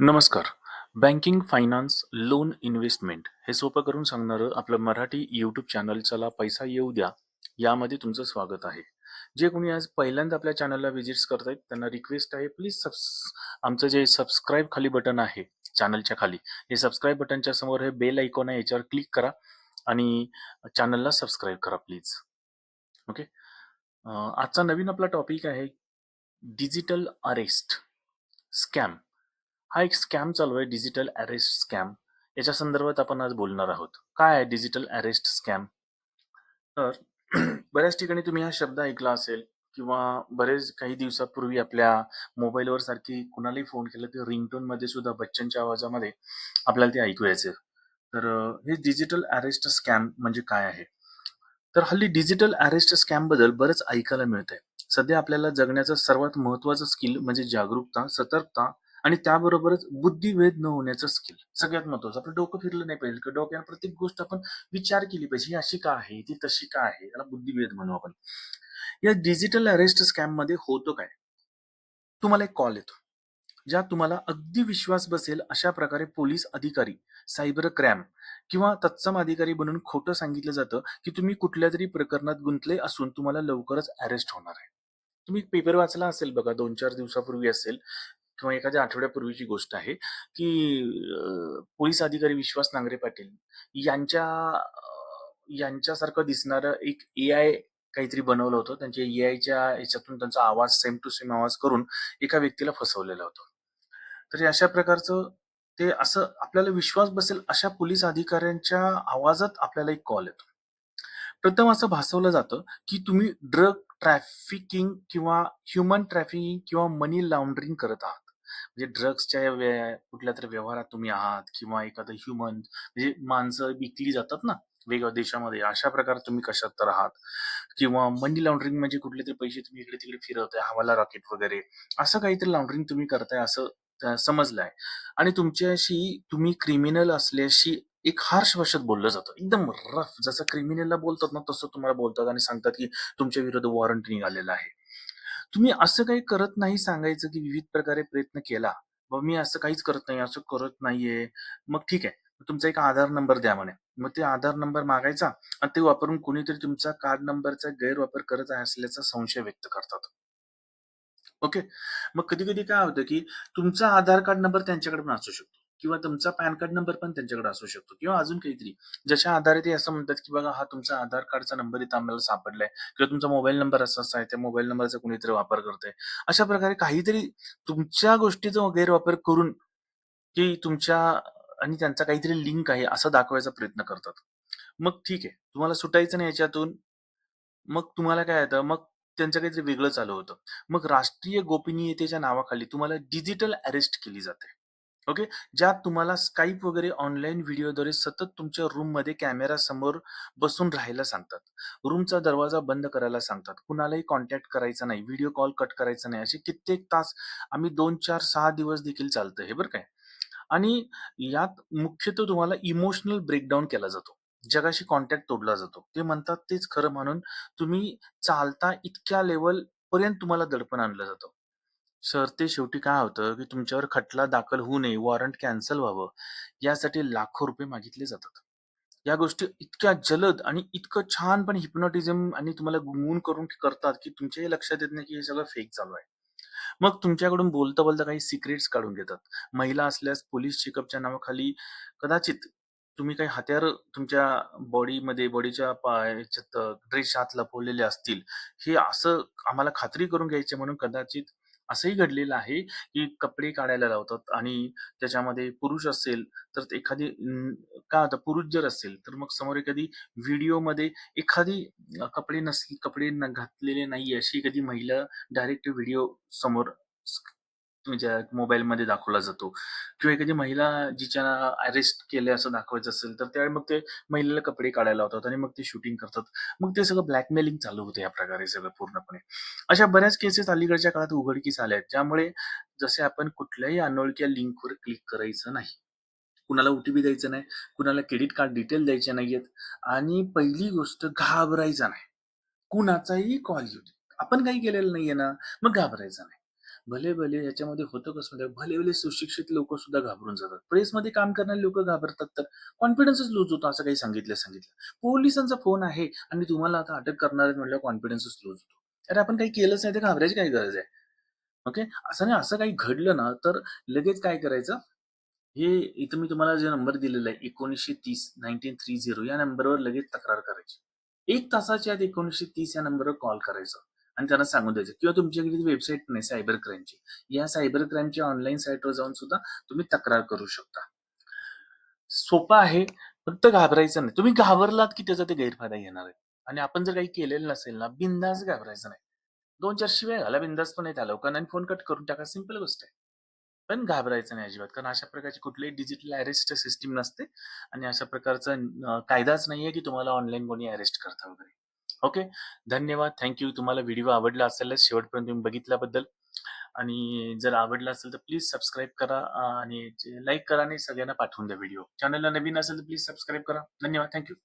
नमस्कार. Banking, finance, loan, investment हे सोपं करून सांगणारं आपलं मराठी यूट्यूब चॅनल चला पैसा येऊ द्या, यामध्ये तुमचं स्वागत आहे. जे कोणी आज पहिल्यांदा आपल्या चॅनलला व्हिजिट्स आहेत त्यांना रिक्वेस्ट आहे प्लीज सबस आमचं जे सबस्क्राईब खाली बटन आहे चॅनलच्या खाली, हे सबस्क्राईब बटनच्या समोर हे बेल आयकॉन आहे याच्यावर क्लिक करा आणि चॅनलला सबस्क्राईब करा प्लीज. ओके. आजचा नवीन आपला टॉपिक आहे डिजिटल अरेस्ट स्कॅम. हा एक स्कॅम चालू आहे डिजिटल अरेस्ट स्कॅम. याच्या संदर्भात आपण आज बोलणार आहोत. काय आहे डिजिटल अरेस्ट स्कॅम? तर बऱ्याच ठिकाणी तुम्ही हा शब्द ऐकला असेल किंवा बरेच काही दिवसापूर्वी आपल्या मोबाईलवर सारखी कुणालाही फोन केला तर रिंगटोनमध्ये सुद्धा बच्चनच्या आवाजामध्ये आपल्याला ते ऐकू यायचं तर हे डिजिटल अरेस्ट स्कॅम म्हणजे काय आहे? तर हल्ली डिजिटल अरेस्ट स्कॅमबद्दल बरंच ऐकायला मिळतंय. सध्या आपल्याला जगण्याचं सर्वात महत्वाचं स्किल म्हणजे जागरूकता, सतर्कता आणि त्याबरोबरच बुद्धिभेद न होण्याचं स्किल. सगळ्यात महत्वाचं. आपलं डोकं फिरलं नाही पाहिजे. डोक्यावर प्रत्येक गोष्ट आपण विचार केली पाहिजे. ही अशी का आहे? ती तशी का आहे? याला बुद्धिभेद म्हणू आपण. या डिजिटल अरेस्ट स्कॅममध्ये होतो काय? तुम्हाला एक कॉल येतो. ज्या तुम्हाला अगदी विश्वास बसेल अशा प्रकारे पोलीस अधिकारी, सायबर क्रॅम किंवा तत्सम अधिकारी बनून खोटं सांगितलं जातं, की तुम्ही कुठल्या तरी प्रकरणात गुंतले असून तुम्हाला लवकरच अरेस्ट होणार आहे. तुम्ही पेपर वाचला असेल बघा 2-4 दिवसापूर्वी असेल किंवा एखाद्या आठवड्यापूर्वीची गोष्ट आहे, की अ, पोलीस अधिकारी विश्वास नांगरे पाटील यांच्या अ, यांच्यासारखं दिसणारं एक ए आय काहीतरी बनवलं होतं. त्यांच्या ए आयच्या ह्याच्यातून त्यांचा आवाज सेम टू सेम आवाज करून एका व्यक्तीला फसवलेलं होतं. तर हे अशा प्रकारचं ते असं आपल्याला विश्वास बसेल अशा पोलीस अधिकाऱ्यांच्या आवाजात आपल्याला एक कॉल येतो. प्रथम असं भासवलं जातं, की तुम्ही ड्रग ट्रॅफिकिंग किंवा ह्युमन ट्रॅफिकिंग किंवा मनी लाँड्रिंग करत आहात. म्हणजे ड्रग्सच्या व्य कुठल्यातरी व्यवहारात तुम्ही आहात किंवा एखादं ह्युमन म्हणजे माणसं विकली जातात ना वेगळ्या देशामध्ये, अशा प्रकारे तुम्ही कशात तर आहात किंवा मनी लॉन्ड्रिंग म्हणजे कुठले तरी पैसे तुम्ही इकडे-तिकडे फिरवताय, हवाला रॉकेट वगैरे असं काहीतरी लॉन्ड्रिंग तुम्ही करताय असं समजलंय आणि तुमच्याशी तुम्ही क्रिमिनल असल्याशी एक हार्श भाषेत बोललं जातं. एकदम रफ जसं क्रिमिनलला बोलतात ना, तसं तुम्हाला बोलतात आणि सांगतात, की तुमच्या विरुद्ध वॉरंट निघालेलं आहे. तुम्ही असं काही करत नाही सांगायचं, की विविध प्रकारे प्रयत्न केला. मग मी असं काहीच करत नाही, असं करत नाहीये. मग ठीक आहे. तुमचा एक आधार नंबर द्या म्हणे. मग ते आधार नंबर मागायचा आणि ते वापरून कोणीतरी तुमचा कार्ड नंबरचा गैरवापर करत असल्याचा संशय व्यक्त करतात. ओके. मग कधी-कधी काय होतं, की तुमचा आधार कार्ड नंबर त्यांच्याकडे पण असू शकतो किंवा तुमचा पॅन कार्ड नंबर पण त्यांच्याकडे असू शकतो किंवा अजून काहीतरी. ज्याच्या आधारे ते असं म्हणतात, की बघा हा तुमचा आधार कार्डचा नंबर इथं आम्हाला सापडलाय किंवा तुमचा मोबाईल नंबर असा-असा आहे. त्या मोबाईल नंबरचा कुणीतरी वापर करतोय अशा प्रकारे काहीतरी तुमच्या गोष्टीचा गैरवापर करून, की तुमच्या आणि त्यांचा काहीतरी लिंक आहे असं दाखवायचा प्रयत्न करतात. मग ठीक आहे. तुम्हाला सुटायचं नाही याच्यातून. मग तुम्हाला काय येतं, मग त्यांचं काहीतरी वेगळं चालू होतं. मग राष्ट्रीय गोपनीयतेच्या नावाखाली तुम्हाला डिजिटल अरेस्ट केली जाते. ओके. ज्यात तुम्हाला Skype वगैरे ऑनलाईन व्हिडिओद्वारे सतत तुमच्या रूममध्ये कॅमेरा समोर बसून राहायला सांगतात. रूमचा दरवाजा बंद करायला सांगतात. कुणालाही कॉन्टॅक्ट करायचा नाही. व्हिडिओ कॉल कट करायचा नाही. असे कित्येक तास आम्ही 2, 4, 6 दिवस देखील चालतं हे बरं काय. आणि यात मुख्यतः तुम्हाला इमोशनल ब्रेकडाउन केला जातो. जगाशी कॉन्टॅक्ट तोडला जातो. ते म्हणतात तेच खरं म्हणून तुम्ही चालता इतक्या लेव्हलपर्यंत तुम्हाला दडपण आणलं जातं. सर ते शेवटी काय होतं, की तुमच्यावर खटला दाखल होऊ नये, वॉरंट कॅन्सल व्हावं, यासाठी लाखो रुपये मागितले जातात. या गोष्टी इतक्या जलद आणि इतकं छानपणे हिप्नोटिझम आणि तुम्हाला गुंगून करून करतात, की तुमच्याही लक्षात येत नाही, की हे सगळं फेक चालू आहे. मग तुमच्याकडून बोलता-बोलता काही सिक्रेट्स काढून घेतात. महिला असल्यास पोलीस चेकअपच्या नावाखाली कदाचित तुम्ही काही हत्यारं तुमच्या बॉडीमध्ये, बॉडीच्या पा ह्याच्यात ड्रेसच्या आत लपवलेले असतील. हे असं आम्हाला खात्री करून घ्यायची म्हणून कदाचित असंही घडलेलं आहे, की कपडे काढायला लावतात आणि त्याच्यामध्ये पुरुष असेल तर एखादी अं, काय होतं पुरुष जर असेल, तर मग समोर एखादी व्हिडिओमध्ये एखादी कपडे नसली कपडे न घातलेले नाही अशी एखादी महिला डायरेक्ट व्हिडिओ समोर म्हणजे मोबाईलमध्ये दाखवला जातो किंवा एखादी महिला जिच्या अरेस्ट केले असं दाखवायचं असेल, तर त्यावेळी मग ते महिलेला कपडे काढायला लावतात आणि मग ते शूटिंग करतात. मग ते सगळं ब्लॅकमेलिंग चालू होतं या प्रकारे सगळं पूर्णपणे. अशा बऱ्याच केसेस अलीकडच्या काळात उघडकीस आल्या आहेत. ज्यामुळे जसे आपण कुठल्याही अनोळख्या लिंकवर क्लिक करायचं नाही. कुणाला ओ-टी-पी द्यायचा नाही, कुणाला क्रेडिट कार्ड डिटेल द्यायचे नाहीयेत आणि पहिली गोष्ट घाबरायचा नाही. कुणाचाही कॉल येऊ आपण काही केलेलं नाहीये ना, मग घाबरायचं नाही. भले भले याच्यामध्ये होतं कसं म्हणजे भले भले सुशिक्षित लोक सुद्धा घाबरून जातात. प्रेसमध्ये काम करणारे लोक घाबरतात तर कॉन्फिडन्सच लूज होतो असं काही सांगितलं सांगितलं. पोलिसांचा फोन आहे आणि तुम्हाला आता अटक करणार आहेत म्हटलं कॉन्फिडन्सच लूज होतो. अरे आपण काही केलंच नाही तर घाबरायची काय गरज आहे? ओके असं नाही असं काही घडलं ना तर लगेच काय करायचं? हे इथं मी तुम्हाला जे नंबर दिलेला आहे एकोणीसशे तीस नाईन्टीन थ्री झिरो या नंबरवर लगेच तक्रार करायची. एक तासाच्या आत एकोणीसशे तीस या नंबरवर कॉल करायचं. आणि त्यांना सांगून द्यायचं. किंवा तुमच्याकडे वेबसाईट नाही सायबर क्राईमची या सायबर क्राईमच्या ऑनलाईन साईटवर जाऊन सुद्धा तुम्ही तक्रार करू शकता. सोपं आहे फक्त घाबरायचं नाही. तुम्ही घाबरलात की त्याचा ते गैरफायदा घेणार आहे आणि आपण जर काही केलेलं नसेल ना बिंदास घाबरायचं नाही. दोन चार शिवाय घाला बिंदास पण त्या लोकांना फोन कट करून टाका सिंपल गोष्ट आहे. पण घाबरायचं नाही अजिबात. कारण अशा प्रकारची कुठलीही डिजिटल अरेस्ट सिस्टीम नसते. आणि अशा प्रकारचा कायदाच नाहीये की तुम्हाला ऑनलाईन कोणी अरेस्ट करता वगैरे. ओके. धन्यवाद. थँक्यू तुम्हाला व्हिडिओ आवडला असेलच शेवटपर्यंत तुम्ही बघितल्याबद्दल. आणि जर आवडला असेल तर प्लीज सबस्क्राईब करा आणि लाईक करा आणि सगळ्यांना पाठवून द्या व्हिडिओ. चॅनलला नवीन असेल तर प्लीज सबस्क्राईब करा. धन्यवाद. थँक्यू